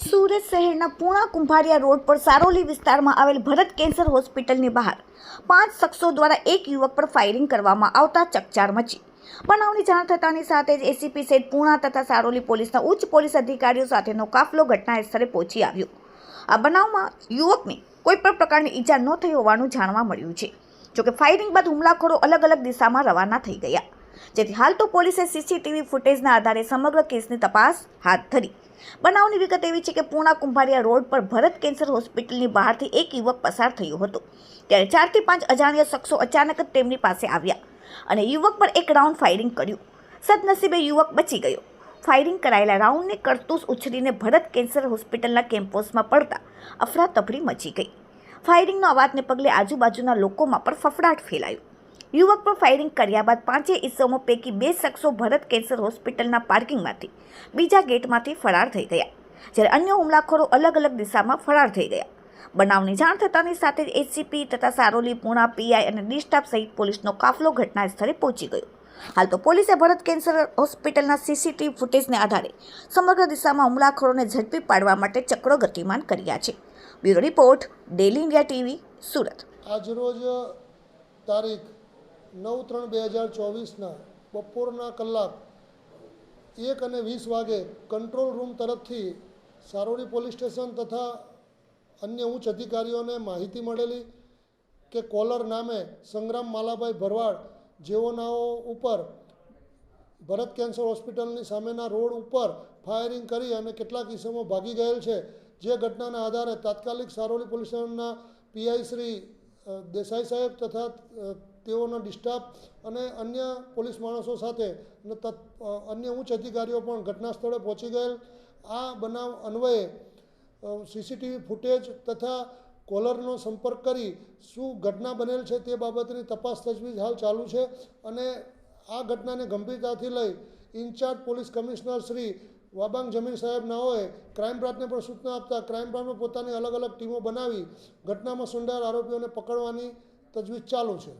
સુરત શહેરના પૂણા કુંભારિયા રોડ પર સારોલી વિસ્તારમાં આવેલ ભરત કેન્સર હોસ્પિટલની બહાર પાંચ શખ્સો દ્વારા એક યુવક પર ફાયરિંગ કરવામાં આવતા ચકચાર મચી. બનાવની જાણ થતાની સાથે જ એસીપી સહિત પૂણા તથા સારોલી પોલીસના ઉચ્ચ પોલીસ અધિકારીઓ સાથેનો કાફલો ઘટના સ્થળે પહોંચી આવ્યો. આ બનાવમાં યુવકને કોઈ પણ પ્રકારની ઈજા ન થઈ હોવાનું જાણવા મળ્યું છે. જોકે ફાયરિંગ બાદ હુમલાખોરો અલગ અલગ દિશામાં રવાના થઈ ગયા. જેથી હાલ તો પોલીસે સીસીટીવી ફૂટેજના આધારે સમગ્ર કેસની તપાસ હાથ ધરી. બનાવની વિગત એવી છે કે પૂણા કુંભારિયા રોડ પર ભરત કેન્સર હોસ્પિટલની બહારથી એક યુવક પસાર થયો હતો. ત્યારે ચારથી પાંચ અજાણ્યા શખ્સો અચાનક જ તેમની પાસે આવ્યા અને યુવક પર એક રાઉન્ડ ફાયરિંગ કર્યું. સદનસીબે યુવક બચી ગયો. ફાયરિંગ કરાયેલા રાઉન્ડને કરતૂસ ઉછરીને ભરત કેન્સર હોસ્પિટલના કેમ્પસમાં પડતા અફરાતફરી મચી ગઈ. ફાયરિંગનો અવાજને પગલે આજુબાજુના લોકોમાં પણ ફફડાટ ફેલાયો. યુવક પર ફાયરિંગ કર્યા બાદ પાંચેય ઇસમો પૈકી બે શખ્સો ભરત કેન્સર હોસ્પિટલના પાર્કિંગમાંથી બીજા ગેટમાંથી ફરાર થઈ ગયા. જ્યારે અન્ય હુમલાખોરો અલગ અલગ દિશામાં ફરાર થઈ ગયા. બનાવની જાણ થતાની સાથે જ એસીપી તથા સારોલી, પૂણા, પીઆઈ અને ડિસ્ટાફ સહિત પોલીસનો કાફલો ઘટના સ્થળે પહોંચી ગયો. હાલ તો પોલીસે ભરત કેન્સર હોસ્પિટલના સીસીટીવી ફૂટેજને આધારે સમગ્ર દિશામાં હુમલાખોરોને ઝડપી પાડવા માટે ચક્રો ગતિમાન કર્યા છે. Bureau report daily India TV, Surat. આજરોજ તારીખ નવ ત્રણ બે હજાર ચોવીસના બપોરના કલાક એક અને વીસ વાગે કંટ્રોલ રૂમ તરફથી સારોડી પોલીસ સ્ટેશન તથા અન્ય ઉચ્ચ અધિકારીઓને માહિતી મળેલી કે કોલર નામે સંગ્રામ માલાભાઈ ભરવાડ જેઓનાઓ ઉપર ભરત કેન્સર હોસ્પિટલની સામેના રોડ ઉપર ફાયરિંગ કરી અને કેટલાક ઇસમો ભાગી ગયેલ છે. જે ઘટનાના આધારે તાત્કાલિક સારોલી પોલીસ સ્ટેશનના પીઆઈ શ્રી દેસાઈ સાહેબ તથા તેઓનો ડિસ્ટાફ અને અન્ય પોલીસ માણસો સાથે અને અન્ય ઉચ્ચ અધિકારીઓ પણ ઘટના સ્થળે પહોંચી ગયેલ. આ બનાવ અન્વયે સીસીટીવી ફૂટેજ તથા કોલરનો સંપર્ક કરી શું ઘટના બનેલ છે તે બાબતની તપાસ તજવીજ હાલ ચાલુ છે અને આ ઘટનાને ગંભીરતાથી લઈ incharge police commissioner Shri Wabang Jamir સાહેબ નાઓએ ક્રાઇમ બ્રાન્ચને પણ સૂચના આપતા ક્રાઇમ બ્રાન્ચમાં પોતાની અલગ અલગ ટીમો બનાવી ઘટનામાં સંડોવાયેલ આરોપીઓને પકડવાની તજવીજ ચાલુ છે.